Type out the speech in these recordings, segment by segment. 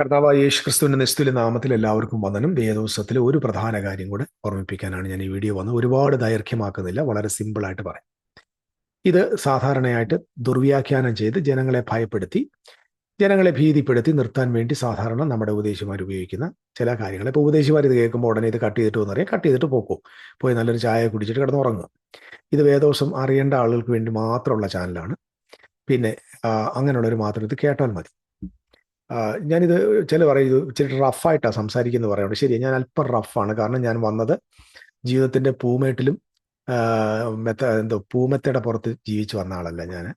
കർത്താവായ യേശു ക്രിസ്തുവിന്റെ നാമത്തിൽ എല്ലാവർക്കും വന്ദനം. വേദോത്സവത്തിലെ ഒരു പ്രധാന കാര്യം കൂടെ ഓർമ്മിപ്പിക്കാനാണ് ഞാൻ ഈ വീഡിയോ വന്നത്. ഒരുപാട് ദൈർഘ്യമാക്കുന്നില്ല വളരെ സിമ്പിളായിട്ട് പറയാം. ഇത് സാധാരണയായിട്ട് ദുർവ്യാഖ്യാനം ചെയ്ത് ജനങ്ങളെ ഭയപ്പെടുത്തി ജനങ്ങളെ ഭീതിപ്പെടുത്തി നിർത്താൻ വേണ്ടി സാധാരണ നമ്മുടെ ഉപദേശിമാർ ഉപയോഗിക്കുന്ന ചില കാര്യങ്ങൾ. ഇപ്പോൾ ഉപദേശിമാർ ഇത് കേൾക്കുമ്പോൾ ഉടനെ ഇത് കട്ട് ചെയ്തിട്ട് വന്നറിയാം. കട്ട് ചെയ്തിട്ട് പോക്കും. പോയി നല്ലൊരു ചായ കുടിച്ചിട്ട് കിടന്നുറങ്ങുക ഇത് വേദോസം അറിയേണ്ട ആളുകൾക്ക് വേണ്ടി മാത്രമുള്ള ചാനലാണ്. പിന്നെ അങ്ങനെയുള്ളവർ മാത്രം ഇത് കേട്ടാൽ മതി. ഞാനിത് ചില പറയും ഇച്ചിരി റഫായിട്ടാണ് സംസാരിക്കുന്നത് പറയുന്നത് ശരി ഞാൻ അല്പം റഫാണ്. കാരണം ഞാൻ വന്നത് ജീവിതത്തിന്റെ പൂമേട്ടിലും മെത്ത എന്തോ പൂമെത്തയുടെ പുറത്ത് ജീവിച്ചു വന്ന ആളല്ല ഞാൻ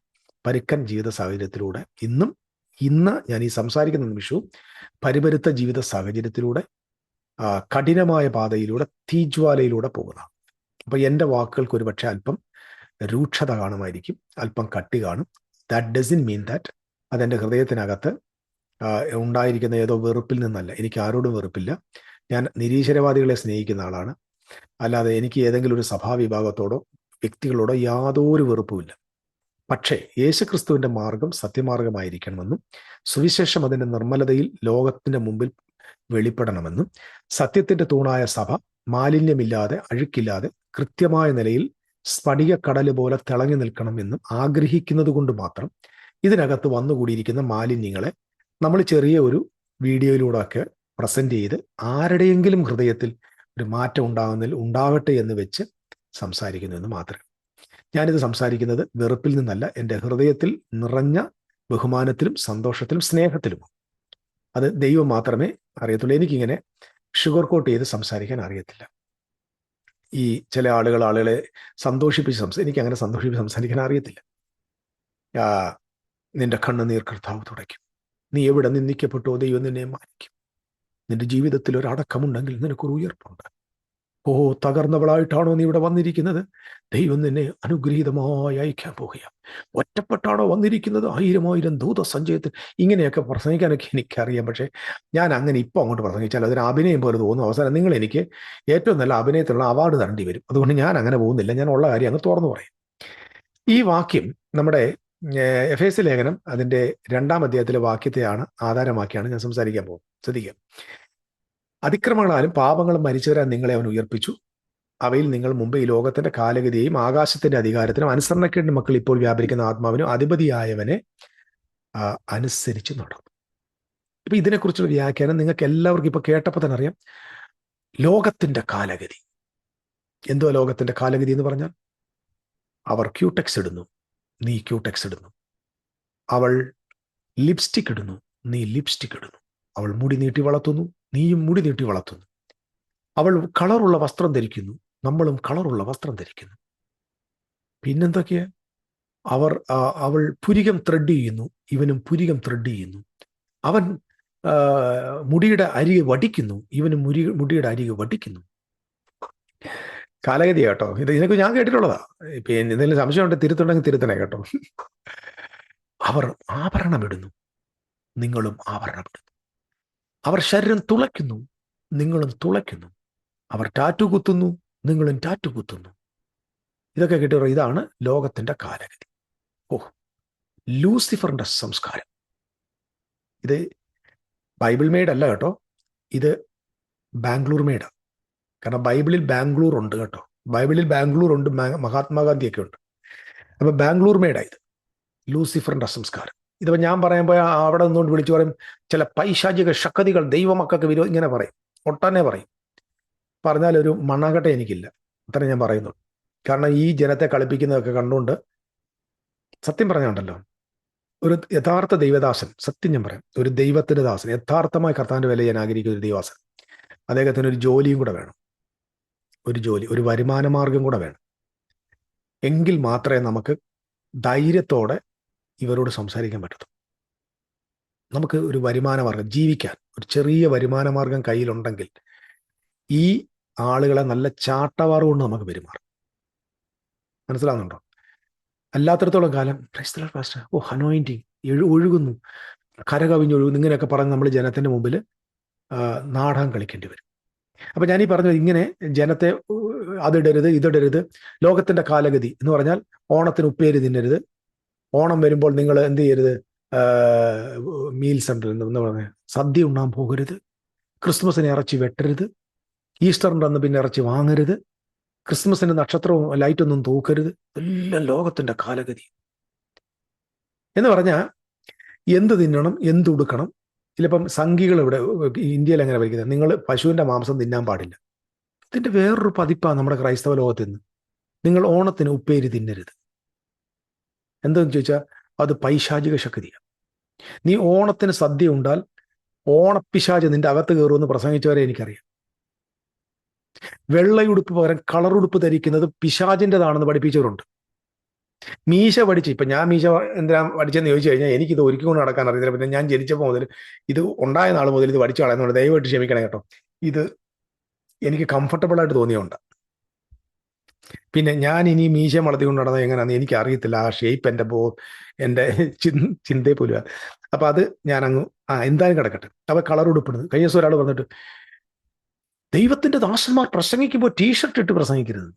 പരുക്കൻ ജീവിത സാഹചര്യത്തിലൂടെ ഇന്നും ഇന്ന് ഞാൻ ഈ സംസാരിക്കുന്ന നിമിഷവും പരിപരുത്ത ജീവിത സാഹചര്യത്തിലൂടെ കഠിനമായ പാതയിലൂടെ തീജ്വാലയിലൂടെ പോകുന്ന അപ്പോൾ എന്റെ വാക്കുകൾക്ക് ഒരുപക്ഷെ അല്പം രൂക്ഷത കാണുമായിരിക്കും. അല്പം കട്ടി കാണും. ദാറ്റ് ഡസിൻ മീൻ ദാറ്റ് അതെന്റെ ഹൃദയത്തിനകത്ത് ഉണ്ടായിരിക്കുന്ന ഏതോ വെറുപ്പിൽ നിന്നല്ല. എനിക്ക് ആരോടും വെറുപ്പില്ല. ഞാൻ നിരീശ്വരവാദികളെ സ്നേഹിക്കുന്ന ആളാണ്. അല്ലാതെ എനിക്ക് ഏതെങ്കിലും ഒരു സഭാവിഭാഗത്തോടോ വ്യക്തികളോടോ യാതൊരു വെറുപ്പുമില്ല പക്ഷേ യേശുക്രിസ്തുവിന്റെ മാർഗം സത്യമാർഗമായിരിക്കണമെന്നും സുവിശേഷം അതിന്റെ നിർമ്മലതയിൽ ലോകത്തിന്റെ മുമ്പിൽ വെളിപ്പെടണമെന്നും സത്യത്തിന്റെ തൂണായ സഭ മാലിന്യമില്ലാതെ അഴുക്കില്ലാതെ കൃത്യമായ നിലയിൽ സ്ഫടിക കടൽ പോലെ തിളങ്ങി നിൽക്കണമെന്നും ആഗ്രഹിക്കുന്നത് കൊണ്ട് മാത്രം ഇതിനകത്ത് വന്നുകൂടിയിരിക്കുന്ന മാലിന്യങ്ങളെ നമ്മൾ ചെറിയ ഒരു വീഡിയോയിലൂടെ ഒക്കെ പ്രസന്റ് ചെയ്ത് ആരുടെയെങ്കിലും ഹൃദയത്തിൽ ഒരു മാറ്റം ഉണ്ടാകുന്നതിൽ ഉണ്ടാകട്ടെ എന്ന് വെച്ച് സംസാരിക്കുന്നു എന്ന് മാത്രം. ഞാനിത് സംസാരിക്കുന്നത് വെറുപ്പിൽ നിന്നല്ല എന്റെ ഹൃദയത്തിൽ നിറഞ്ഞ ബഹുമാനത്തിലും സന്തോഷത്തിലും സ്നേഹത്തിലും അത് ദൈവം മാത്രമേ അറിയത്തുള്ളൂ. എനിക്കിങ്ങനെ ഷുഗർ കോട്ട് ചെയ്ത് സംസാരിക്കാൻ അറിയത്തില്ല. ഈ ചില ആളുകൾ ആളുകളെ സന്തോഷിപ്പിച്ച് സംസാ എനിക്ക് അങ്ങനെ സന്തോഷിപ്പിച്ച് സംസാരിക്കാൻ അറിയത്തില്ല. നിന്റെ കണ്ണുനീർ കർത്താവ് തുടയ്ക്കും. നീ എവിടെ നിന്ദിക്കപ്പെട്ടോ? ദൈവം നിന്നെ മാനിക്കും. നിന്റെ ജീവിതത്തിൽ ഒരടക്കമുണ്ടെങ്കിൽ നിനക്കൊരു ഉയർപ്പുണ്ട്. ഓ തകർന്നവളായിട്ടാണോ നീ ഇവിടെ വന്നിരിക്കുന്നത്? ദൈവം നിന്നെ അനുഗ്രഹീതമായി അയക്കാൻ പോകുക ഒറ്റപ്പെട്ടാണോ വന്നിരിക്കുന്നത്? ആയിരം ആയിരം ദൂത സഞ്ചയത്തിൽ. ഇങ്ങനെയൊക്കെ പ്രസംഗിക്കാനൊക്കെ എനിക്കറിയാം. പക്ഷേ ഞാൻ അങ്ങനെ ഇപ്പോൾ അങ്ങോട്ട് പ്രസംഗിച്ചാൽ അതിന് അഭിനയം പോലെ തോന്നുന്നു. അവസാനം നിങ്ങൾ എനിക്ക് ഏറ്റവും നല്ല അഭിനയത്തിലുള്ള അവാർഡ് തരേണ്ടി വരും. അതുകൊണ്ട് ഞാൻ അങ്ങനെ പോകുന്നില്ല. ഞാൻ ഉള്ള കാര്യം അങ്ങ് തുറന്നു പറയും. ഈ വാക്യം നമ്മുടെ എഫ് എസ് ലേഖനം അതിന്റെ രണ്ടാം അധ്യായത്തിലെ വാക്യത്തെയാണ് ആധാരമാക്കിയാണ് ഞാൻ സംസാരിക്കാൻ പോകുന്നത്. ശ്രദ്ധിക്കുക. അതിക്രമങ്ങളാലും പാപങ്ങളും മരിച്ചവരാൻ നിങ്ങളെ അവൻ ഉയർപ്പിച്ചു. അവയിൽ നിങ്ങൾ മുമ്പ് ഈ ലോകത്തിന്റെ കാലഗതിയെയും ആകാശത്തിന്റെ അധികാരത്തിനും അനുസരണക്കേണ്ട മക്കൾ ഇപ്പോൾ വ്യാപരിക്കുന്ന ആത്മാവിനും അധിപതിയായവനെ അനുസരിച്ച് നടന്നു. ഇപ്പൊ ഇതിനെക്കുറിച്ചുള്ള വ്യാഖ്യാനം നിങ്ങൾക്ക് എല്ലാവർക്കും ഇപ്പൊ കേട്ടപ്പോൾ തന്നെ അറിയാം. ലോകത്തിന്റെ കാലഗതി. എന്തോ ലോകത്തിന്റെ കാലഗതി എന്ന് പറഞ്ഞാൽ? അവർ ക്യൂടെക്സ് ഇടുന്നു. നീ ക്യൂടെക്സ് ഇടുന്നു. അവൾ ലിപ്സ്റ്റിക് ഇടുന്നു. നീ ലിപ്സ്റ്റിക് ഇടുന്നു. അവൾ മുടി നീട്ടി വളർത്തുന്നു. നീയും മുടി നീട്ടി വളർത്തുന്നു. അവൾ കളറുള്ള വസ്ത്രം ധരിക്കുന്നു. നമ്മളും കളറുള്ള വസ്ത്രം ധരിക്കുന്നു. പിന്നെന്തൊക്കെയാ? അവർ അവൾ പുരികം ത്രെഡ് ചെയ്യുന്നു. ഇവനും പുരികം ത്രെഡ് ചെയ്യുന്നു. അവൻ മുടിയുടെ അരികെ വടിക്കുന്നു. ഇവനും മുരി മുടിയുടെ അരികെ വടിക്കുന്നു. കാലഗതി കേട്ടോ. ഇത് ഇതിനൊക്കെ ഞാൻ കേട്ടിട്ടുള്ളതാ. ഇപ്പൊ എന്തെങ്കിലും സംശയമുണ്ട് തിരുത്തുണ്ടെങ്കിൽ തിരുത്തണേ കേട്ടോ. അവർ ആഭരണമിടുന്നു. നിങ്ങളും ആഭരണമിടുന്നു. അവർ ശരീരം തുളയ്ക്കുന്നു. നിങ്ങളും തുളയ്ക്കുന്നു. അവർ ടാറ്റു കുത്തുന്നു. നിങ്ങളും ടാറ്റു കുത്തുന്നു. ഇതൊക്കെ കിട്ടിയ ഇതാണ് ലോകത്തിന്റെ കാലഗതി. ഓ ലൂസിഫറിന്റെ സംസ്കാരം. ഇത് ബൈബിൾ മെയ്ഡ് അല്ല കേട്ടോ. ഇത് ബാംഗ്ലൂർ മെയ്ഡാണ് കാരണം ബൈബിളിൽ ബാംഗ്ലൂർ ഉണ്ട് കേട്ടോ. ബൈബിളിൽ ബാംഗ്ലൂർ ഉണ്ട് മഹാത്മാഗാന്ധിയൊക്കെ ഉണ്ട്. അപ്പൊ ബാംഗ്ലൂർ മേഡായത് ലൂസിഫറിന്റെ അസംസ്കാരം ഇതിപ്പോ ഞാൻ പറയുമ്പോൾ അവിടെ നിന്നുകൊണ്ട് വിളിച്ചു പറയും ചില പൈശാചിക ശക്തികൾ ദൈവമക്കൾക്ക് വിരോ ഇങ്ങനെ പറയും. ഒട്ടനെ പറയും. പറഞ്ഞാൽ ഒരു മണ്ണാകട്ടെ എനിക്കില്ല. അത്ര ഞാൻ പറയുന്നു കാരണം ഈ ജനത്തെ കളിപ്പിക്കുന്നതൊക്കെ കണ്ടുകൊണ്ട് സത്യം പറഞ്ഞുണ്ടല്ലോ ഒരു യഥാർത്ഥ ദൈവദാസൻ സത്യം ഞാൻ പറയാം ഒരു ദൈവത്തിന്റെ ദാസൻ യഥാർത്ഥമായി കർത്താവിന്റെ വില ഞാൻ ആഗ്രഹിക്കുന്ന ഒരു ദൈവാസൻ അദ്ദേഹത്തിന് ഒരു ജോലിയും കൂടെ വേണം. ഒരു ജോലി ഒരു വരുമാന മാർഗം കൂടെ വേണം. എങ്കിൽ മാത്രമേ നമുക്ക് ധൈര്യത്തോടെ ഇവരോട് സംസാരിക്കാൻ പറ്റത്തുള്ളൂ. നമുക്ക് ഒരു വരുമാന മാർഗം ജീവിക്കാൻ ഒരു ചെറിയ വരുമാന മാർഗം കയ്യിലുണ്ടെങ്കിൽ ഈ ആളുകളെ നല്ല ചാട്ടവാറ് കൊണ്ട് നമുക്ക് പെരുമാറും. മനസ്സിലാവുന്നുണ്ടോ? അല്ലാത്തടത്തോളം കാലം ഓ അനോയിന്റിങ് ഒഴുകുന്നു. കരകവിഞ്ഞൊഴുകുന്നു. ഇങ്ങനെയൊക്കെ പറഞ്ഞ് നമ്മൾ ജനത്തിന്റെ മുമ്പിൽ നാടകം കളിക്കേണ്ടി വരും. അപ്പൊ ഈ പറഞ്ഞത് ഇങ്ങനെ ജനത്തെ അതിടരുത് ഇതിടരുത്. ലോകത്തിന്റെ കാലഗതി എന്ന് പറഞ്ഞാൽ ഓണത്തിന് ഉപ്പേരി തിന്നരുത്. ഓണം വരുമ്പോൾ നിങ്ങൾ എന്ത് ചെയ്യരുത്? മീൽ സെന്ററിൽ എന്ന് പറഞ്ഞ സദ്യ ഉണ്ണാൻ പോകരുത്. ക്രിസ്മസിന് ഇറച്ചി വെട്ടരുത്. ഈസ്റ്ററിന്റെ അന്ന് പിന്നെ ഇറച്ചി വാങ്ങരുത്. ക്രിസ്മസിന് നക്ഷത്രവും ലൈറ്റൊന്നും തൂക്കരുത്. എല്ലാം ലോകത്തിന്റെ കാലഗതി. എന്ന് പറഞ്ഞാൽ എന്ത് തിന്നണം? എന്തുടുക്കണം ചിലപ്പം സംഘികൾ ഇവിടെ ഇന്ത്യയിൽ എങ്ങനെ പഠിക്കുന്നത് നിങ്ങൾ പശുവിന്റെ മാംസം തിന്നാൻ പാടില്ല. ഇതിന്റെ വേറൊരു പതിപ്പാണ് നമ്മുടെ ക്രൈസ്തവ ലോകത്ത് നിന്ന് നിങ്ങൾ ഓണത്തിന് ഉപ്പേരി തിന്നരുത്. എന്തെന്ന് ചോദിച്ചാൽ അത് പൈശാചിക ശക്തിയാണ് നീ ഓണത്തിന് സദ്യ ഉണ്ടാൽ ഓണപ്പിശാച് നിന്റെ അകത്ത് കയറുമെന്ന് പ്രസംഗിച്ചവരെ എനിക്കറിയാം. വെള്ളയുടുപ്പ് പകരം കളറുടുപ്പ് ധരിക്കുന്നത് പിശാചിന്റെതാണെന്ന് പഠിപ്പിച്ചവരുണ്ട്. മീശ പഠിച്ച് ഇപ്പൊ ഞാൻ മീശ എന്തിനാ പഠിച്ചെന്ന് ചോദിച്ചു കഴിഞ്ഞാൽ എനിക്കിത് ഒരുക്കൊണ്ട് നടക്കാൻ അറിയത്തില്ല. പിന്നെ ഞാൻ ജനിച്ചപ്പോൾ മുതൽ ഇത് ഉണ്ടായ നാൾ മുതൽ ഇത് പഠിച്ചു കളയുന്നുണ്ട് ദയവായിട്ട് ക്ഷമിക്കണം കേട്ടോ. ഇത് എനിക്ക് കംഫർട്ടബിൾ ആയിട്ട് തോന്നിയുണ്ട്. പിന്നെ ഞാൻ ഇനി മീശ വളർത്തിക്കൊണ്ട് നടന്നത് എങ്ങനെയാണെന്ന് എനിക്ക് അറിയത്തില്ല ആ ഷേപ്പ് എന്റെ പോ എന്റെ ചിന്തയെ പോലും അപ്പൊ അത് ഞാൻ അങ്ങ് ആ എന്തായാലും കിടക്കട്ടെ. അപ്പൊ കളർ ഉടുപ്പിടുന്നത്. കഴിഞ്ഞ ദിവസം ഒരാൾ പറഞ്ഞിട്ട് ദൈവത്തിന്റെ ദാസന്മാർ പ്രസംഗിക്കുമ്പോൾ ടീഷർട്ട് ഇട്ട് പ്രസംഗിക്കരുത്.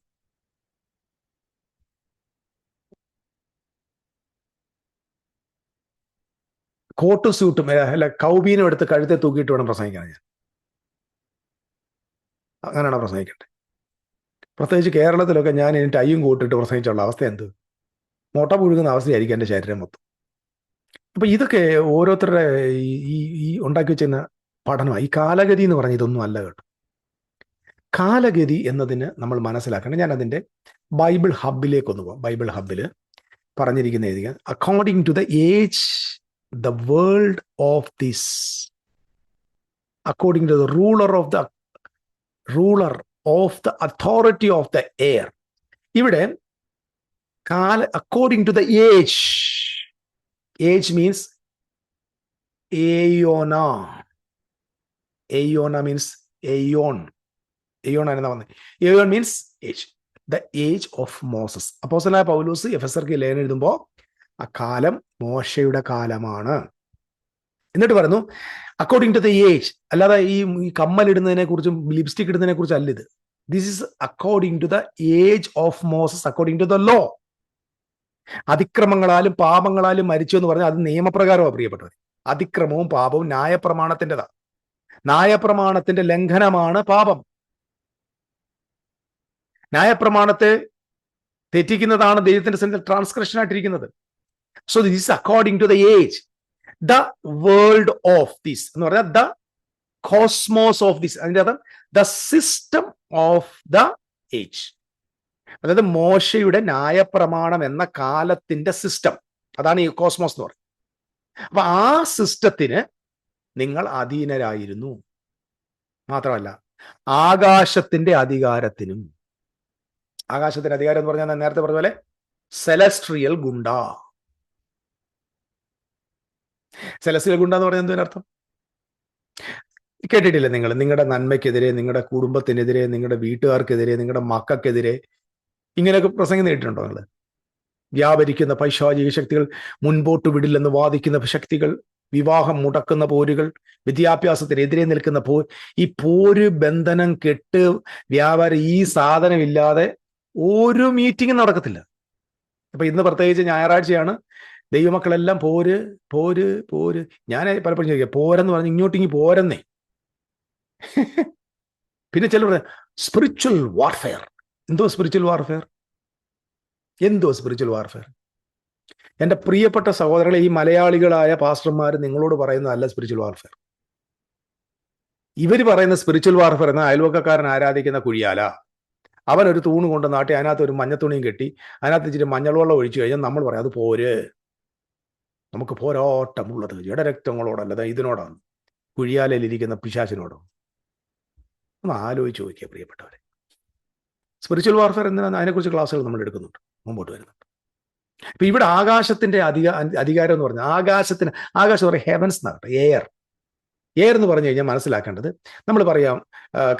കോട്ടും സ്യൂട്ടും അല്ല കൗബീനും എടുത്ത് കഴുത്തെ തൂക്കിയിട്ട് വേണം പ്രസംഗിക്കാൻ ഞാൻ. അങ്ങനെയാണ് പ്രസംഗിക്കട്ടെ പ്രത്യേകിച്ച് കേരളത്തിലൊക്കെ ഞാൻ ഇനി ടൈയും കൂട്ടിട്ട് പ്രസംഗിച്ചുള്ള അവസ്ഥ എന്ത്? മുട്ട പുഴുകുന്ന അവസ്ഥയായിരിക്കും എന്റെ ശരീരം മൊത്തം. അപ്പം ഇതൊക്കെ ഓരോരുത്തരുടെ ഈ ഈ ഉണ്ടാക്കി വെച്ചിരുന്ന പഠനമാണ് ഈ കാലഗതി എന്ന് പറഞ്ഞ ഇതൊന്നും അല്ല കേട്ടോ. കാലഗതി എന്നതിന് നമ്മൾ മനസ്സിലാക്കണം. ഞാൻ അതിന്റെ ബൈബിൾ ഹബിലേക്ക് ഒന്ന് പോകാം ബൈബിൾ ഹബിൽ പറഞ്ഞിരിക്കുന്ന എഴുതിയ according to the age the world of this. According to the ruler of the ruler of the authority of the air ഇവിടെ കാല according to the age age means ഏയോന ഏയോന മീൻസ് ഏയോൺ ഏയോൺ എന്നാ പറഞ്ഞത് aeon means age the age of Moses അപ്പോസലായ Paulose എഫ് എസ് ആർക്ക് ലേഖനം എഴുതുമ്പോൾ ആ കാലം മോശയുടെ കാലമാണ്. എന്നിട്ട് പറഞ്ഞു അക്കോർഡിംഗ് ടു ദ ഏജ് അല്ലാതെ ഈ കമ്മൽ ഇടുന്നതിനെ കുറിച്ചും ലിപ്സ്റ്റിക് ഇടുന്നതിനെ കുറിച്ചും അല്ല ഇത്. This is according to the age of Moses according to the law അതിക്രമങ്ങളാലും പാപങ്ങളാലും മരിച്ചു എന്ന് പറഞ്ഞാൽ അത് നിയമപ്രകാരമാണ് പ്രിയപ്പെട്ടവർ അതിക്രമവും പാപവും ന്യായപ്രമാണത്തിന്റെതാ ന്യായപ്രമാണത്തിന്റെ ലംഘനമാണ് പാപം. ന്യായപ്രമാണത്തെ തെറ്റിക്കുന്നതാണ് ദൈവത്തിന്റെ സെൻസിൽ transcription ആയിട്ടിരിക്കുന്നത്. So this according to the age the world of this എന്ന് പറഞ്ഞാൽ ദ കോസ്മോസ് ഓഫ് ദിസ് അതിന്റെ അർത്ഥം the system of the age അതായത് മോശയുടെ ന്യായപ്രമാണം എന്ന കാലത്തിന്റെ സിസ്റ്റം അതാണ് ഈ കോസ്മോസ് എന്ന് പറയുന്നത്. അപ്പൊ ആ സിസ്റ്റത്തിന് നിങ്ങൾ അധീനരായിരുന്നു. മാത്രമല്ല ആകാശത്തിന്റെ അധികാരത്തിനും ആകാശത്തിന്റെ അധികാരം എന്ന് പറഞ്ഞാൽ നേരത്തെ പറഞ്ഞ പോലെ? സെലസ്ട്രിയൽ ഗുണ്ട. സെലസ്ട്രിയൽ ഗുണ്ട എന്ന് പറഞ്ഞാൽ എന്തിനർത്ഥം കേട്ടിട്ടില്ല നിങ്ങൾ? നിങ്ങളുടെ നന്മയ്ക്കെതിരെ നിങ്ങളുടെ കുടുംബത്തിനെതിരെ നിങ്ങളുടെ വീട്ടുകാർക്കെതിരെ നിങ്ങളുടെ മക്കൾക്കെതിരെ ഇങ്ങനെയൊക്കെ പ്രസംഗം നേരിട്ടുണ്ടോ നിങ്ങൾ? വ്യാപരിക്കുന്ന പൈശാചിക ശക്തികൾ മുൻപോട്ട് വിടില്ലെന്ന് വാദിക്കുന്ന ശക്തികൾ വിവാഹം മുടക്കുന്ന പോരുകൾ വിദ്യാഭ്യാസത്തിനെതിരെ നിൽക്കുന്ന പോ ഈ പോര് ബന്ധനം കെട്ട് വ്യാപാരം ഈ സാധനമില്ലാതെ ഒരു മീറ്റിംഗും നടക്കത്തില്ല. അപ്പൊ ഇന്ന് പ്രത്യേകിച്ച് ഞായറാഴ്ചയാണ് ദൈവമക്കളെല്ലാം പോര് പോര് പോര്. ഞാൻ പലപ്പോഴും ചോദിക്കുക പോരെന്ന് പറഞ്ഞ് ഇങ്ങോട്ടിങ്ങി പോരെന്നേ. പിന്നെ ചിലർ സ്പിരിച്വൽ വാർഫെയർ എന്തോ സ്പിരിച്വൽ വാർഫെയർ എന്തോ സ്പിരിച്വൽ വാർഫെയർ എന്റെ പ്രിയപ്പെട്ട സഹോദരങ്ങളെ ഈ മലയാളികളായ പാസ്റ്റർമാർ നിങ്ങളോട് പറയുന്ന അല്ല സ്പിരിച്വൽ വാർഫെയർ ഇവർ പറയുന്ന സ്പിരിച്വൽ വാർഫെയർ എന്ന അയൽവക്കക്കാരൻ ആരാധിക്കുന്ന കുഴിയാല. അവൻ ഒരു തൂണ് കൊണ്ട് നാട്ടി അതിനകത്ത് ഒരു മഞ്ഞത്തുണിയും കെട്ടി അതിനകത്ത് ഇച്ചിരി മഞ്ഞൾ വെള്ളം ഒഴിച്ചു കഴിഞ്ഞാൽ നമ്മൾ പറയാം അത് പോര്. നമുക്ക് പോരാട്ടമുള്ളത് ജഡരക്തങ്ങളോടല്ല ഇതിനോടാണ്. കുഴിയാലയിലിരിക്കുന്ന പിശാചിനോടോ? ഒന്ന് ആലോചിച്ച് നോക്കിയാൽ പ്രിയപ്പെട്ടവരെ. സ്പിരിച്വൽ വാർഫെയർ എന്തിനാണ് അതിനെക്കുറിച്ച് ക്ലാസ്സുകൾ നമ്മൾ എടുക്കുന്നുണ്ട്. മുമ്പോട്ട് വരുന്നുണ്ട്. ഇപ്പൊ ഇവിടെ ആകാശത്തിന്റെ അധിക അധികാരം എന്ന് പറഞ്ഞാൽ ആകാശത്തിന് ആകാശം പറയും ഹെവൻസ് എന്നാകട്ടെ എയർ എയർ എന്ന് പറഞ്ഞു കഴിഞ്ഞാൽ മനസ്സിലാക്കേണ്ടത് നമ്മൾ പറയാം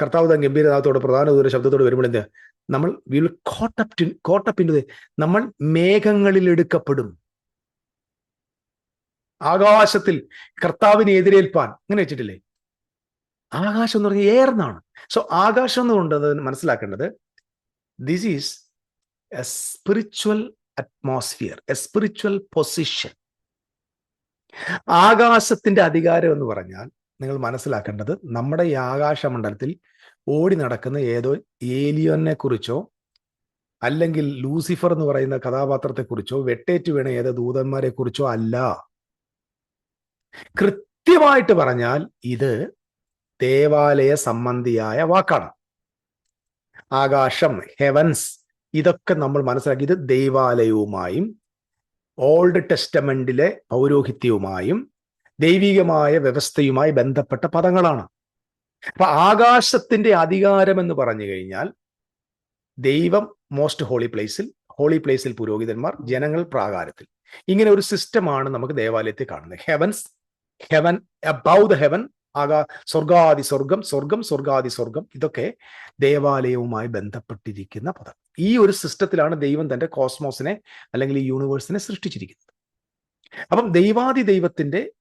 കർത്താവ് ഗംഭീരനാഥത്തോട് പ്രധാന ദൂര ശബ്ദത്തോട് വരുമ്പോൾ എന്ത്? നമ്മൾ വിൽ കോട്ടപ്പ് കോട്ടപ്പിന്റെ നമ്മൾ മേഘങ്ങളിൽ എടുക്കപ്പെടും. ആകാശത്തിൽ കർത്താവിനെ എതിരേൽപ്പാൻ. അങ്ങനെ വെച്ചിട്ടില്ലേ? ആകാശം എന്ന് പറഞ്ഞാൽ ഏർന്നാണ്. സോ ആകാശം എന്ന് കൊണ്ട് മനസ്സിലാക്കേണ്ടത് this is a spiritual atmosphere a spiritual position ആകാശത്തിന്റെ അധികാരം എന്ന് പറഞ്ഞാൽ നിങ്ങൾ മനസ്സിലാക്കേണ്ടത് നമ്മുടെ ഈ ആകാശ ആകാശമണ്ഡലത്തിൽ ഓടി നടക്കുന്ന ഏതോ ഏലിയോനെ കുറിച്ചോ അല്ലെങ്കിൽ ലൂസിഫർ എന്ന് പറയുന്ന കഥാപാത്രത്തെക്കുറിച്ചോ വെട്ടേറ്റ് വീണ ഏതോ ദൂതന്മാരെ കുറിച്ചോ അല്ല. കൃത്യമായിട്ട് പറഞ്ഞാൽ ഇത് ദേവാലയ സംബന്ധിയായ വാക്കാണ്. ആകാശം ഹെവൻസ് ഇതൊക്കെ നമ്മൾ മനസ്സിലാക്കി. ഇത് ദൈവാലയവുമായും ഓൾഡ് ടെസ്റ്റമെന്റിലെ പൗരോഹിത്യവുമായും ദൈവികമായ വ്യവസ്ഥയുമായി ബന്ധപ്പെട്ട പദങ്ങളാണ്. അപ്പൊ ആകാശത്തിന്റെ അധികാരം എന്ന് പറഞ്ഞു കഴിഞ്ഞാൽ ദൈവം മോസ്റ്റ് ഹോളി പ്ലേസിൽ ഹോളി പ്ലേസിൽ പുരോഹിതന്മാർ ജനങ്ങൾ പ്രാകാരത്തിൽ. ഇങ്ങനെ ഒരു സിസ്റ്റമാണ് നമുക്ക് ദേവാലയത്തിൽ കാണുന്നത്. Heavens heaven above the heaven ആകാ സ്വർഗാദി സ്വർഗം സ്വർഗം സ്വർഗാദി സ്വർഗം ഇതൊക്കെ ദേവാലയവുമായി ബന്ധപ്പെട്ടിരിക്കുന്ന പദം. ഈ ഒരു സിസ്റ്റത്തിലാണ് ദൈവം തന്റെ കോസ്മോസിനെ അല്ലെങ്കിൽ ഈ യൂണിവേഴ്സിനെ സൃഷ്ടിച്ചിരിക്കുന്നത്. അപ്പം ദൈവാദി ദൈവത്തിന്റെ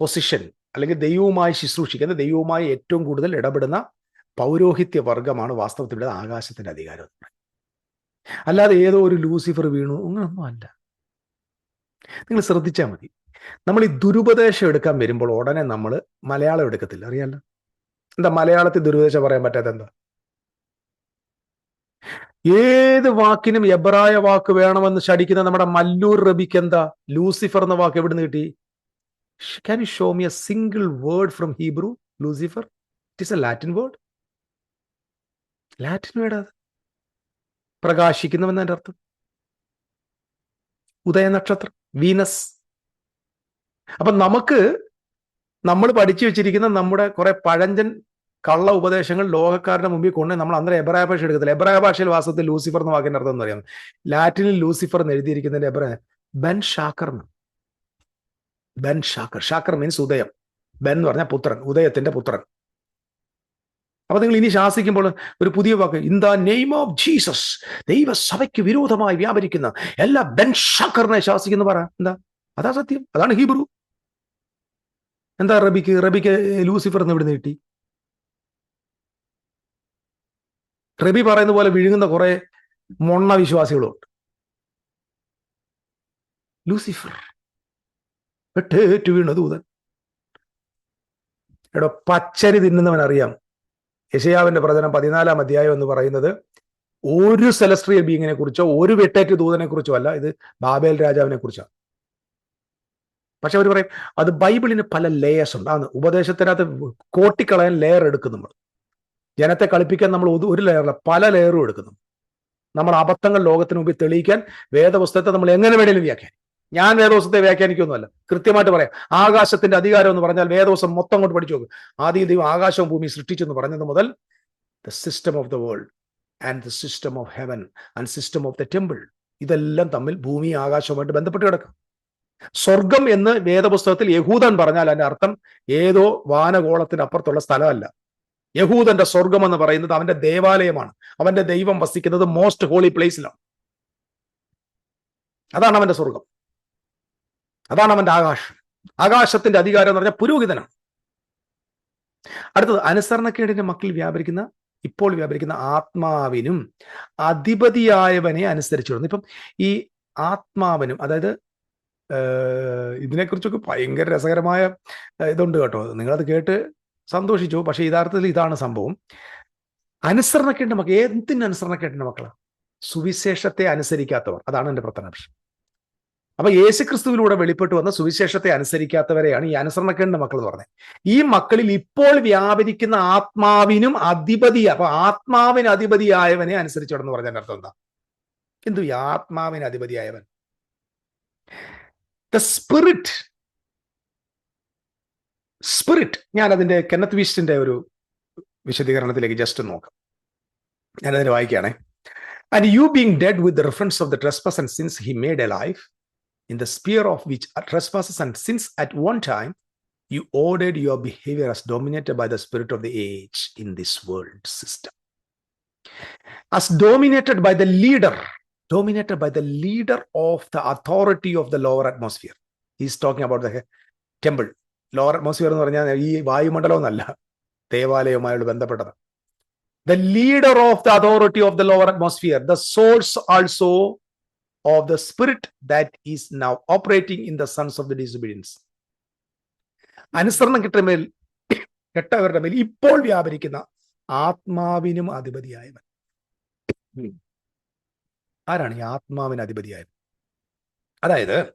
പൊസിഷൻ അല്ലെങ്കിൽ ദൈവവുമായി ശുശ്രൂഷിക്കുന്ന ദൈവവുമായി ഏറ്റവും കൂടുതൽ ഇടപെടുന്ന പൗരോഹിത്യ വർഗമാണ് വാസ്തവത്തിൽ ആകാശത്തിന്റെ അധികാരം അല്ലാതെ ഏതോ ഒരു ലൂസിഫർ വീണു അങ്ങനൊന്നും അല്ല. നിങ്ങൾ ശ്രദ്ധിച്ചാൽ മതി. നമ്മൾ ഈ ദുരുപദേശം എടുക്കാൻ വരുമ്പോൾ ഉടനെ നമ്മൾ മലയാളം എടുക്കത്തില്ല. അറിയാലോ? എന്താ മലയാളത്തിൽ ദുരുപദേശം പറയാൻ പറ്റാത്ത എന്താ? ഏത് വാക്കിനും എബ്രായ വാക്ക് വേണമെന്ന് ശടിക്കുന്ന നമ്മുടെ മല്ലൂർ റബിക്ക് എന്താ? ലൂസിഫർ എന്ന വാക്ക് എവിടുന്ന് കിട്ടി? Can you show me a single word from Hebrew Lucifer? It is a Latin word Latin word അത്. പ്രകാശിക്കുന്നവെന്നതിന്റെ അർത്ഥം? ഉദയ നക്ഷത്രം വീനസ് അപ്പൊ നമുക്ക് നമ്മൾ പഠിച്ചു വെച്ചിരിക്കുന്ന നമ്മുടെ കുറെ പഴഞ്ചൻ കള്ള ഉപദേശങ്ങൾ ലോകക്കാരുടെ മുമ്പിൽ കൊണ്ട് നമ്മൾ അന്നേരം എബ്രായ ഭാഷ എടുക്കത്തില്ല. എബ്രായ ഭാഷയിൽ വാസ്തവത്തിൽ ലൂസിഫർ എന്ന വാക്കിന്റെ അർത്ഥം എന്ന് പറയാം. ലാറ്റിനിൽ ലൂസിഫർ എന്ന് എഴുതിയിരിക്കുന്നതിന്റെ എബ്രായ ബെൻ ഷാക്കർ ബെൻ ഷാക്കർ. ഷാക്കർ മീൻസ് ഉദയം. ബെൻ എന്ന് പറഞ്ഞാൽ പുത്രൻ. ഉദയത്തിന്റെ പുത്രൻ. അപ്പൊ നിങ്ങൾ ഇനി ശാസിക്കുമ്പോൾ ഒരു പുതിയ വാക്ക്. In the name of Jesus ദൈവ സഭയ്ക്ക് വിരോധമായി വ്യാപരിക്കുന്ന എല്ലാ ബെൻ ഷാക്കറിനെ ശാസിക്കുന്നു പറ. എന്താ? അതാ സത്യം. അതാണ് ഹീബ്രു. എന്താ റബിക്ക്? റബിക്ക് ലൂസിഫർ എന്ന് ഇവിടുന്ന് കിട്ടി? റബി പറയുന്ന പോലെ വിഴുങ്ങുന്ന കുറെ മൊണ്ണ വിശ്വാസികളുണ്ട്. ലൂസിഫർ പെട്ടേറ്റു വീണ ദൂതൻ. എടോ പച്ചരി തിന്നുന്നവൻ അറിയാം. യശയാവിന്റെ പ്രചനം പതിനാലാം അധ്യായം എന്ന് പറയുന്നത് ഒരു സെലസ്ട്രിയൽ ബീങ്ങിനെ കുറിച്ചോ ഒരു വെട്ടേറ്റ് ദൂതനെ കുറിച്ചോ അല്ല ഇത് ബാബേൽ രാജാവിനെ കുറിച്ചാണ്. പക്ഷെ അവർ പറയും അത് ബൈബിളിന് പല ലെയേഴ്സ് ഉണ്ട്. ആണ് ഉപദേശത്തിനകത്ത് കോട്ടിക്കളയാൻ ലെയർ എടുക്കും നമ്മൾ. ജനത്തെ കളിപ്പിക്കാൻ നമ്മൾ ഒരു ലെയറല്ല പല ലെയറും എടുക്കുന്നു. നമ്മൾ അബദ്ധങ്ങൾ ലോകത്തിന് മുമ്പിൽ തെളിയിക്കാൻ വേദപുസ്തകത്തെ നമ്മൾ എങ്ങനെ വേണേലും വ്യാഖ്യാനിക്കും. ഞാൻ വേദോസത്തെ വ്യാഖ്യാനിക്കൊന്നുമല്ല കൃത്യമായിട്ട് പറയാം. ആകാശത്തിന്റെ അധികാരം എന്ന് പറഞ്ഞാൽ വേദോസം മൊത്തം അങ്ങോട്ട് പഠിച്ചു നോക്കും. ആദ്യം ദൈവം ആകാശവും ഭൂമി സൃഷ്ടിച്ചു എന്ന് പറഞ്ഞത് മുതൽ the system of the world and the system of heaven and system of the temple ഇതെല്ലാം തമ്മിൽ ഭൂമി ആകാശവുമായിട്ട് ബന്ധപ്പെട്ട് കിടക്കും. സ്വർഗം എന്ന് വേദപുസ്തകത്തിൽ യഹൂദൻ പറഞ്ഞാൽ അതിന്റെ അർത്ഥം ഏതോ വാനഗോളത്തിനപ്പുറത്തുള്ള സ്ഥലമല്ല. യഹൂദന്റെ സ്വർഗം എന്ന് പറയുന്നത് അവന്റെ ദേവാലയമാണ്. അവന്റെ ദൈവം വസിക്കുന്നത് മോസ്റ്റ് ഹോളി പ്ലേസിലാണ് അതാണ് അവന്റെ സ്വർഗം. അതാണ് അവന്റെ ആകാശം. ആകാശത്തിന്റെ അധികാരം എന്ന് പറഞ്ഞാൽ പുരോഹിതനാണ്. അടുത്തത് അനുസരണക്കേടിന്റെ മക്കൾ വ്യാപരിക്കുന്ന ഇപ്പോൾ വ്യാപരിക്കുന്ന ആത്മാവിനും അധിപതിയായവനെ അനുസരിച്ചു ഇപ്പം ഈ ആത്മാവിനും അതായത് ഇതിനെക്കുറിച്ചൊക്കെ ഭയങ്കര രസകരമായ ഇതുണ്ട് കേട്ടോ. നിങ്ങളത് കേട്ട് സന്തോഷിച്ചു. പക്ഷെ യഥാർത്ഥത്തിൽ ഇതാണ് സംഭവം. അനുസരണക്കേണ്ട മക്കൾ എന്തിന് അനുസരണക്കേണ്ട മക്കളാണ് സുവിശേഷത്തെ അനുസരിക്കാത്തവർ. അതാണ് എന്റെ പ്രധാന പ്രശ്നം. അപ്പൊ യേശുക്രിസ്തുവിലൂടെ വെളിപ്പെട്ട് വന്ന സുവിശേഷത്തെ അനുസരിക്കാത്തവരെയാണ് ഈ അനുസരണക്കേണ്ട മക്കൾ എന്ന് പറഞ്ഞത്. ഈ മക്കളിൽ ഇപ്പോൾ വ്യാപരിക്കുന്ന ആത്മാവിനും അധിപതി അപ്പൊ ആത്മാവിന് അധിപതിയായവനെ അനുസരിച്ചോടെന്ന് പറഞ്ഞതിന്റെ അർത്ഥം എന്താ? എന്തു ആത്മാവിന് അധിപതിയായവൻ? ദ സ്പിരിറ്റ് സ്പിരിറ്റ് ഞാൻ അതിന്റെ കെന്നത്ത് വീസ്റ്റിന്റെ ഒരു വിശദീകരണത്തിലേക്ക് ജസ്റ്റ് നോക്കാം. ഞാൻ അതിന് വായിക്കുകയാണേ. And you being dead with the reference of the trespass and sins he made a life in the sphere of which trespasses and sins at one time you ordered your behaviour as dominated by the spirit of the age in this world system as dominated by the leader, dominated by the leader of the authority of the lower atmosphere. He's talking about the temple. Lower atmosphere എന്ന് പറഞ്ഞാൽ ഈ വായുമണ്ഡലം എന്നല്ല ദേവാലയവുമായുള്ള ബന്ധപ്പെട്ടത് the leader of the authority of the lower atmosphere the source also of the spirit that is now operating in the sons of the disobedience അനുസരണം കിട്ടുമേൽ കെട്ടവരുടെ മേൽ ഇപ്പോൾ വ്യാപരിക്കുന്ന ആത്മാവിനും അധിപതിയായവൻ ആരാണ്? ഈ ആത്മാവിന് അധിപതിയായത് അതായത്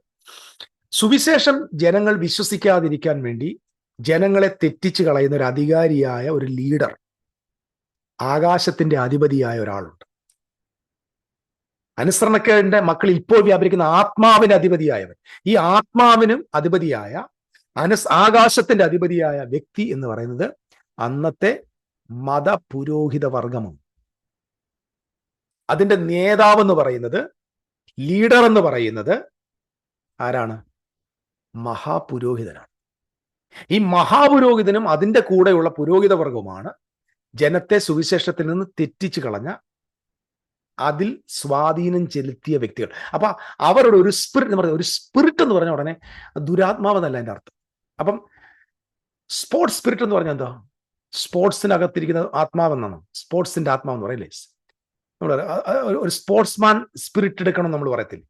സുവിശേഷം ജനങ്ങൾ വിശ്വസിക്കാതിരിക്കാൻ വേണ്ടി ജനങ്ങളെ തെറ്റിച്ച് കളയുന്ന ഒരു അധികാരിയായ ഒരു ലീഡർ ആകാശത്തിന്റെ അധിപതിയായ ഒരാളുണ്ട്. അനുസരണക്കേടിന്റെ മക്കൾ ഇപ്പോൾ വ്യാപരിക്കുന്ന ആത്മാവിന് അധിപതിയായവൻ. ഈ ആത്മാവിനും അധിപതിയായ അനസ് ആകാശത്തിന്റെ അധിപതിയായ വ്യക്തി എന്ന് പറയുന്നത് അന്നത്തെ മതപുരോഹിത വർഗമാണ് അതിന്റെ നേതാവ് എന്ന് പറയുന്നത് ലീഡർ എന്ന് പറയുന്നത് ആരാണ്? മഹാപുരോഹിതനാണ്. ഈ മഹാപുരോഹിതനും അതിന്റെ കൂടെയുള്ള പുരോഹിത വർഗവുമാണ് ജനത്തെ സുവിശേഷത്തിൽ നിന്ന് തെറ്റിച്ചു കളഞ്ഞ അതിൽ സ്വാധീനം ചെലുത്തിയ വ്യക്തികൾ. അപ്പൊ അവരുടെ ഒരു സ്പിരിറ്റ് എന്ന് പറയുന്നത് ഒരു സ്പിരിറ്റ് എന്ന് പറഞ്ഞ ഉടനെ ദുരാത്മാവെന്നല്ല എന്റെ അർത്ഥം. അപ്പം സ്പോർട്സ് സ്പിരിറ്റ് എന്ന് പറഞ്ഞാൽ എന്താ? സ്പോർട്സിനകത്തിരിക്കുന്ന ആത്മാവെന്നാണ്. സ്പോർട്സിന്റെ ആത്മാവെന്ന് പറയില്ലേ? നമ്മൾ ഒരു സ്പോർട്സ്മാൻ സ്പിരിറ്റ് എടുക്കണം നമ്മൾ പറയത്തില്ല.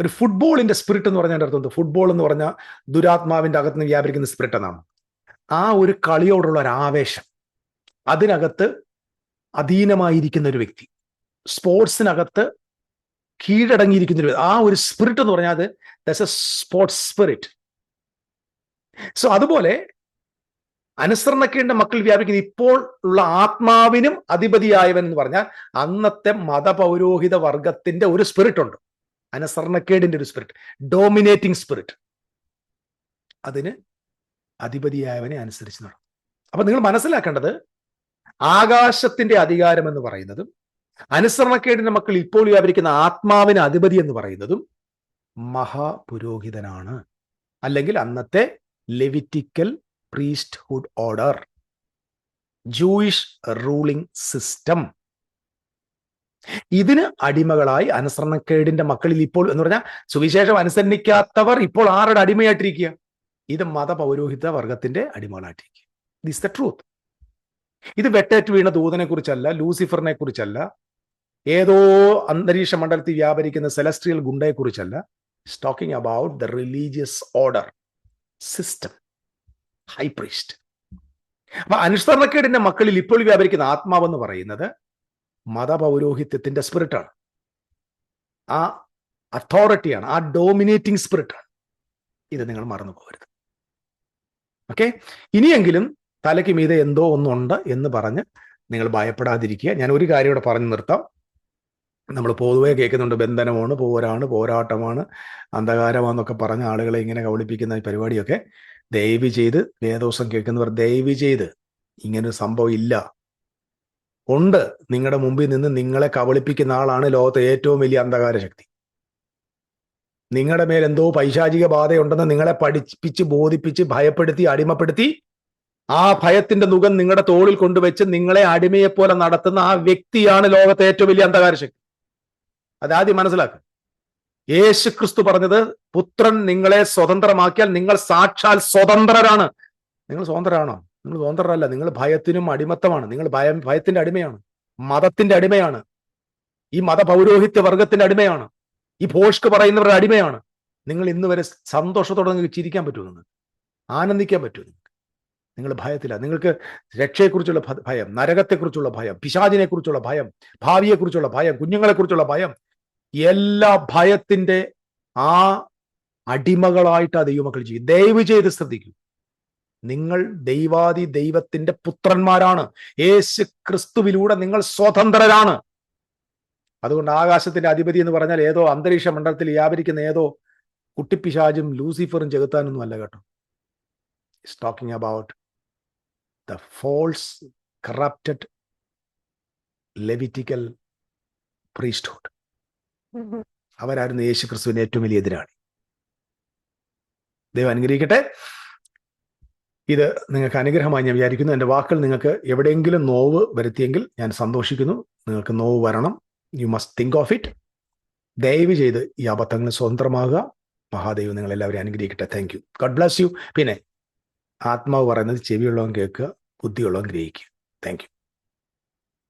ഒരു ഫുട്ബോളിന്റെ സ്പിരിറ്റ് എന്ന് പറഞ്ഞാൽ അർത്ഥം ഫുട്ബോൾ എന്ന് പറഞ്ഞാൽ ദുരാത്മാവിന്റെ അകത്ത് നിന്ന് വ്യാപരിക്കുന്ന സ്പിരിറ്റ് എന്നാണ്. ആ ഒരു കളിയോടുള്ള ഒരു ആവേശം. അതിനകത്ത് അധീനമായിരിക്കുന്ന ഒരു വ്യക്തി. സ്പോർട്സിനകത്ത് കീഴടങ്ങിയിരിക്കുന്ന ഒരു ആ ഒരു സ്പിരിറ്റ് എന്ന് പറഞ്ഞാൽ അത് ദസ് സ്പോർട്സ് സ്പിരിറ്റ് സോ അതുപോലെ അനുസരണക്കേണ്ട മക്കൾ വ്യാപിക്കുന്ന. ഇപ്പോൾ ഉള്ള ആത്മാവിനും അധിപതിയായവൻ എന്ന് പറഞ്ഞാൽ അന്നത്തെ മതപൗരോഹിത വർഗത്തിന്റെ ഒരു സ്പിരിറ്റ് ഉണ്ട്. അനുസരണക്കേടിന്റെ ഒരു സ്പിരിറ്റ് ഡോമിനേറ്റിംഗ് സ്പിരിറ്റ് അതിന് അധിപതിയായവനെ അനുസരിച്ച് നടക്കും. അപ്പൊ നിങ്ങൾ മനസ്സിലാക്കേണ്ടത് ആകാശത്തിന്റെ അധികാരം എന്ന് പറയുന്നതും അനുസരണക്കേടിന്റെ മക്കൾ ഇപ്പോൾ വ്യാപരിക്കുന്ന ആത്മാവിന് അധിപതി എന്ന് പറയുന്നതും മഹാപുരോഹിതനാണ്. അല്ലെങ്കിൽ അന്നത്തെ Levitical priesthood order Jewish ruling system ഇതിന് അടിമകളായി അനുസരണക്കേടിന്റെ മക്കളിൽ ഇപ്പോൾ എന്ന് പറഞ്ഞാൽ സുവിശേഷം അനുസരണിക്കാത്തവർ ഇപ്പോൾ ആരുടെ അടിമയായിട്ടിരിക്കുക? ഇത് മതപൗരോഹിത വർഗത്തിന്റെ അടിമകളായിട്ടിരിക്കുക. ദിസ് ദ ട്രൂത്ത് ഇത് വെട്ടേറ്റ് വീണ ദൂതനെ കുറിച്ചല്ല ലൂസിഫറിനെ കുറിച്ചല്ല ഏതോ അന്തരീക്ഷ മണ്ഡലത്തിൽ വ്യാപരിക്കുന്ന സെലസ്ട്രിയൽ ഗുണ്ടയെ കുറിച്ചല്ല. Talking about the religious order system high priest അപ്പൊ അനുസരണക്കേടിന്റെ മക്കളിൽ ഇപ്പോൾ വ്യാപരിക്കുന്ന ആത്മാവെന്ന് പറയുന്നത് മതപൗരോഹിത്യത്തിന്റെ സ്പിരിറ്റാണ് ആ അതോറിറ്റിയാണ് ആ ഡോമിനേറ്റിംഗ് സ്പിരിറ്റാണ് ഇത് നിങ്ങൾ മറന്നു പോകരുത്. ഓക്കെ ഇനിയെങ്കിലും തലയ്ക്ക് മീതെ എന്തോ ഒന്നുണ്ട് എന്ന് പറഞ്ഞ് നിങ്ങൾ ഭയപ്പെടാതിരിക്കുക. ഞാൻ ഒരു കാര്യം ഇവിടെ പറഞ്ഞു നിർത്താം. നമ്മൾ പൊതുവെ കേൾക്കുന്നുണ്ട് ബന്ധനമാണ് പോരാണ് പോരാട്ടമാണ് അന്ധകാരമാണെന്നൊക്കെ പറഞ്ഞ ആളുകളെ ഇങ്ങനെ കബളിപ്പിക്കുന്ന പരിപാടിയൊക്കെ. ദയവ് ചെയ്ത് വേദോസം കേൾക്കുന്നവർ ദയവ് ചെയ്ത് ഇങ്ങനൊരു സംഭവം ഇല്ല. ഉണ്ട്. നിങ്ങളുടെ മുമ്പിൽ നിന്ന് നിങ്ങളെ കബളിപ്പിക്കുന്ന ആളാണ് ലോകത്തെ ഏറ്റവും വലിയ അന്ധകാര ശക്തി നിങ്ങളുടെ മേൽ എന്തോ പൈശാചിക ബാധയുണ്ടെന്ന് നിങ്ങളെ പഠിപ്പിച്ച് ബോധിപ്പിച്ച് ഭയപ്പെടുത്തി അടിമപ്പെടുത്തി ആ ഭയത്തിന്റെ മുഖം നിങ്ങളുടെ തോളിൽ കൊണ്ടുവച്ച് നിങ്ങളെ അടിമയെപ്പോലെ നടത്തുന്ന ആ വ്യക്തിയാണ് ലോകത്തെ ഏറ്റവും വലിയ അന്ധകാര ശക്തി അതാദ്യം മനസ്സിലാക്കുക യേശു ക്രിസ്തു പറഞ്ഞത് പുത്രൻ നിങ്ങളെ സ്വതന്ത്രമാക്കിയാൽ നിങ്ങൾ സാക്ഷാൽ സ്വതന്ത്രരാണ്. നിങ്ങൾ സ്വതന്ത്രരാണോ? നിങ്ങൾ സ്വതന്ത്രരല്ല. നിങ്ങൾ ഭയത്തിനും അടിമത്തമാണ്. നിങ്ങൾ ഭയം ഭയത്തിന്റെ അടിമയാണ്. മതത്തിന്റെ അടിമയാണ്. ഈ മതപൗരോഹിത്യ വർഗത്തിന്റെ അടിമയാണ്. ഈ ഭോഷ്ക്ക് പറയുന്നവരുടെ അടിമയാണ്. നിങ്ങൾ ഇന്ന് വരെ സന്തോഷത്തോടെ നിങ്ങൾക്ക് ചിരിക്കാൻ പറ്റുമോ ആനന്ദിക്കാൻ പറ്റുമോ നിങ്ങൾക്ക്? നിങ്ങൾ ഭയത്തില്ല നിങ്ങൾക്ക് രക്ഷയെക്കുറിച്ചുള്ള ഭയം നരകത്തെക്കുറിച്ചുള്ള ഭയം പിശാചിനെക്കുറിച്ചുള്ള ഭയം ഭാവിയെക്കുറിച്ചുള്ള ഭയം കുഞ്ഞുങ്ങളെക്കുറിച്ചുള്ള ഭയം എല്ലാ ഭയത്തിന്റെ ആ അടിമകളായിട്ട് ആ ദൈവമക്കൾ ചെയ്യും ദയവ് ചെയ്ത് ശ്രദ്ധിക്കും. നിങ്ങൾ ദൈവാദി ദൈവത്തിന്റെ പുത്രന്മാരാണ്. യേശു ക്രിസ്തുവിലൂടെ നിങ്ങൾ സ്വതന്ത്രരാണ്. അതുകൊണ്ട് ആകാശത്തിന്റെ അധിപതി എന്ന് പറഞ്ഞാൽ ഏതോ അന്തരീക്ഷ മണ്ഡലത്തിൽ വ്യാപരിക്കുന്ന ഏതോ കുട്ടിപ്പിശാജും ലൂസിഫറും ചെകുത്താനൊന്നും അല്ല കേട്ടോ. Is talking about the false corrupted Levitical priesthood അവരായിരുന്നു യേശു ക്രിസ്തുവിന് ഏറ്റവും വലിയ എതിരാളി. ദൈവം അനുഗ്രഹിക്കട്ടെ. ഇത് നിങ്ങൾക്ക് അനുഗ്രഹമായി ഞാൻ വിചാരിക്കുന്നു. എന്റെ വാക്കുകൾ നിങ്ങൾക്ക് എവിടെയെങ്കിലും നോവ് വരുത്തിയെങ്കിൽ ഞാൻ സന്തോഷിക്കുന്നു. നിങ്ങൾക്ക് നോവ് വരണം. You must think of it ദയവ് ചെയ്ത് ഈ അബദ്ധങ്ങൾ സ്വതന്ത്രമാകുക. മഹാദേവ് നിങ്ങൾ അനുഗ്രഹിക്കട്ടെ. Thank you God bless you പിന്നെ ആത്മാവ് പറയുന്നത് ചെവിയുള്ളവൻ കേൾക്കുക ബുദ്ധിയുള്ളവൻ ഗ്രഹിക്കുക. Thank you